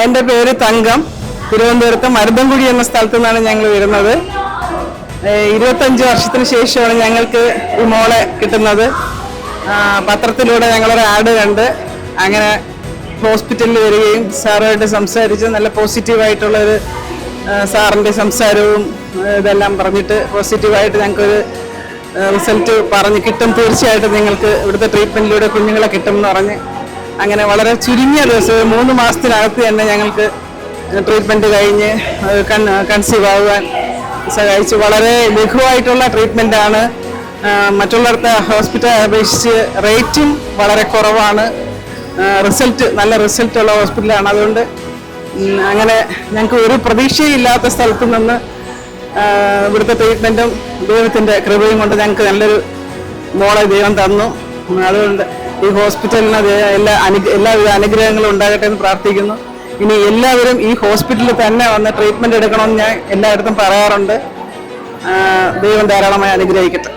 എന്റെ പേര് തങ്കം. തിരുവനന്തപുരത്ത് മരുതൻകുടി എന്ന സ്ഥലത്തു നിന്നാണ് ഞങ്ങൾ വരുന്നത്. ഇരുപത്തി ഇരുപത്തഞ്ച് വർഷത്തിന് ശേഷമാണ് ഞങ്ങൾക്ക് ഈ മോളെ കിട്ടുന്നത്. പത്രത്തിലൂടെ ഞങ്ങളൊരു ആഡ് കണ്ട് അങ്ങനെ ഹോസ്പിറ്റലിൽ വരികയും സാറുമായിട്ട് സംസാരിച്ച് നല്ല പോസിറ്റീവായിട്ടുള്ളൊരു സാറിന്റെ സംസാരവും ഇതെല്ലാം പറഞ്ഞിട്ട് പോസിറ്റീവായിട്ട് ഞങ്ങൾക്കൊരു റിസൾട്ട് പറഞ്ഞ് കിട്ടും. തീർച്ചയായിട്ടും നിങ്ങൾക്ക് ഇവിടുത്തെ ട്രീറ്റ്മെന്റിലൂടെ കുഞ്ഞുങ്ങളെ കിട്ടും എന്ന് പറഞ്ഞ് അങ്ങനെ വളരെ ചുരുങ്ങിയ ദിവസം മൂന്ന് മാസത്തിനകത്ത് തന്നെ ഞങ്ങൾക്ക് ട്രീറ്റ്മെന്റ് കഴിഞ്ഞ് കൺസീവ് ആകുവാൻ സഹായിച്ചു. വളരെ ലഘുവായിട്ടുള്ള ട്രീറ്റ്മെന്റാണ് മറ്റുള്ളിടത്തെ ഹോസ്പിറ്റൽ അപേക്ഷിച്ച് റേറ്റും വളരെ കുറവാണ്. റിസൾട്ട് നല്ല റിസൾട്ടുള്ള ഹോസ്പിറ്റലാണ് അതുകൊണ്ട് അങ്ങനെ ഞങ്ങൾക്ക് ഒരു പ്രതീക്ഷയില്ലാത്ത സ്ഥലത്ത് നിന്ന് ഇവിടുത്തെ ട്രീറ്റ്മെന്റും ദൈവത്തിന്റെ കൃപയും കൊണ്ട് ഞങ്ങൾക്ക് നല്ലൊരു മോളെ ദൈവം തന്നു. അതുകൊണ്ട് ഈ ഹോസ്പിറ്റലിന് എല്ലാ എല്ലാവിധ അനുഗ്രഹങ്ങളും ഉണ്ടാകട്ടെ എന്ന് പ്രാർത്ഥിക്കുന്നു. ഇനി എല്ലാവരും ഈ ഹോസ്പിറ്റലിൽ തന്നെ വന്ന് ട്രീറ്റ്മെന്റ് എടുക്കണമെന്ന് ഞാൻ എല്ലായിടത്തും പറയാറുണ്ട്. ദൈവം ധാരാളമായി അനുഗ്രഹിക്കട്ടെ.